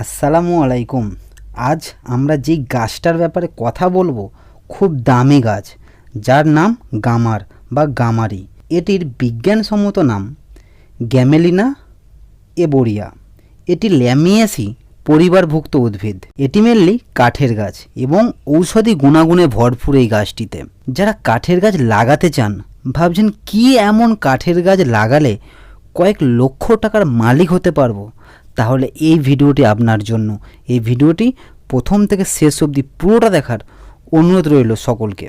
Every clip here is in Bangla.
আসসালামু আলাইকুম। আজ আমরা যেই গাছটার ব্যাপারে কথা বলব, খুব দামি গাছ, যার নাম গামার বা গামারি। এটির বিজ্ঞানসম্মত নাম গ্যামেলিনা এবরিয়া। এটি ল্যামিয়াসি পরিবারভুক্ত উদ্ভিদ। এটি মেনলি কাঠের গাছ এবং ঔষধি গুণাগুণে ভরপুর এই গাছটিতে। যারা কাঠের গাছ লাগাতে চান, ভাবছেন কি এমন কাঠের গাছ লাগালে কয়েক লক্ষ টাকার মালিক হতে পারব? তাহলে এই ভিডিওটি আপনার জন্য। এই ভিডিওটি প্রথম থেকে শেষ অবধি পুরোটা দেখার অনুরোধ রইল সকলকে।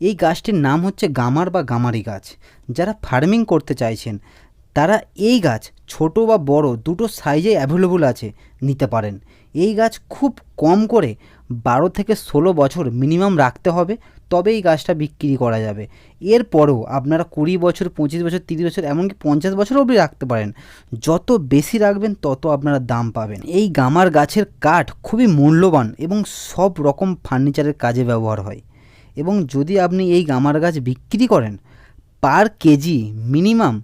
এই গাছটির নাম হচ্ছে গামার বা গামারি গাছ। যারা ফার্মিং করতে চাইছেন তারা এই গাছ, ছোট বা বড়, দুটো সাইজে অ্যাভেলেবল আছে, নিতে পারেন। এই গাছ খুব কম করে বারো থেকে ষোলো বছর মিনিমাম রাখতে হবে, তবে এই গাছটা বিক্রি করা যাবে। এরপরেও আপনারা কুড়ি বছর, পঁচিশ বছর, তিরিশ বছর, এমনকি পঞ্চাশ বছর অবধি রাখতে পারেন। যত বেশি রাখবেন, তত আপনারা দাম পাবেন। এই গামার গাছের কাঠ খুবই মূল্যবান এবং সব রকম ফার্নিচারের কাজে ব্যবহার হয়। এবং যদি আপনি এই গামার গাছ বিক্রি করেন পার কেজি মিনিমাম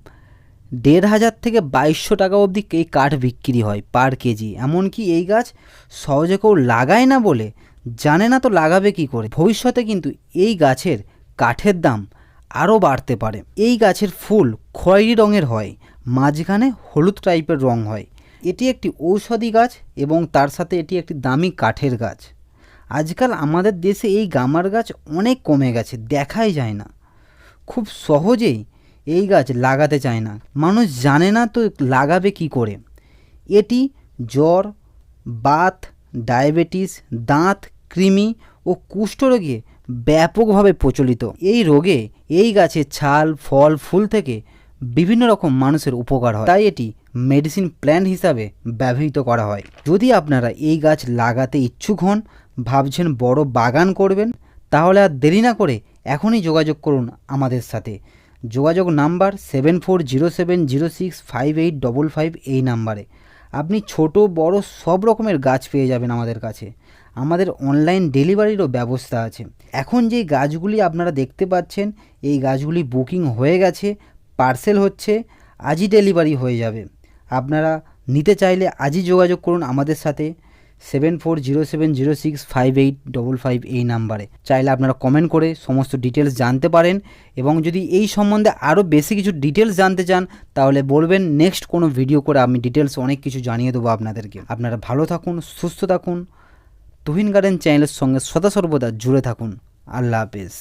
দেড় হাজার থেকে বাইশশো টাকা অবধি এই কাঠ বিক্রি হয় পার কেজি। এমনকি এই গাছ সহজে কেউ লাগায় না বলে জানে না তো লাগাবে কি করে। ভবিষ্যতে কিন্তু এই গাছের কাঠের দাম আরও বাড়তে পারে। এই গাছের ফুল খয়েরি রঙের হয়, মাঝখানে হলুদ টাইপের রং হয়। এটি একটি ঔষধি গাছ এবং তার সাথে এটি একটি দামি কাঠের গাছ। আজকাল আমাদের দেশে এই গামার গাছ অনেক কমে গেছে, দেখাই যায় না। খুব সহজেই এই গাছ লাগাতে চায় না। মানুষ জানে না তো লাগাবে কি করে। এটি জ্বর, বাত, ডায়াবেটিস, দাঁত, কৃমি ও কুষ্ঠরোগে ব্যাপকভাবে প্রচলিত। এই রোগে এই গাছের ছাল, ফল, ফুল থেকে বিভিন্ন রকম মানুষের উপকার হয়। তাই এটি মেডিসিন প্ল্যান্ট হিসাবে ব্যবহৃত করা হয়। যদি আপনারা এই গাছ লাগাতে ইচ্ছুক হন, ভাবছেন বড় বাগান করবেন, তাহলে আর দেরি না করে এখনই যোগাযোগ করুন আমাদের সাথে। যোগাযোগ number seven four zero seven zero six five eight double five এই নাম্বারে। আপনি ছোট, বড় সব রকমের গাছ পেয়ে যাবেন আমাদের কাছে। আমাদের অনলাইন ডেলিভারিরও ব্যবস্থা আছে। এখন যে গাছগুলি আপনারা দেখতে পাচ্ছেন, এই গাছগুলি বুকিং হয়ে গেছে পার্সেল হচ্ছে, আজই ডেলিভারি হয়ে যাবে। আপনারা নিতে চাইলে আজই যোগাযোগ করুন আমাদের সাথে। Seven four zero seven zero six five eight double five এই নাম্বারে। চাইলে আপনারা কমেন্ট করে সমস্ত ডিটেলস জানতে পারেন এবং যদি এই সম্বন্ধে আরও বেশি কিছু ডিটেলস জানতে চান, তাহলে বলবেন নেক্সট কোনো ভিডিও করে আমি ডিটেলস অনেক কিছু জানিয়ে দেবো আপনাদেরকে। আপনারা ভালো থাকুন, সুস্থ থাকুন, তুহিন গার্ডেন চ্যানেলের সঙ্গে সদা সর্বদা জুড়ে থাকুন। আল্লাহ হাফেজ।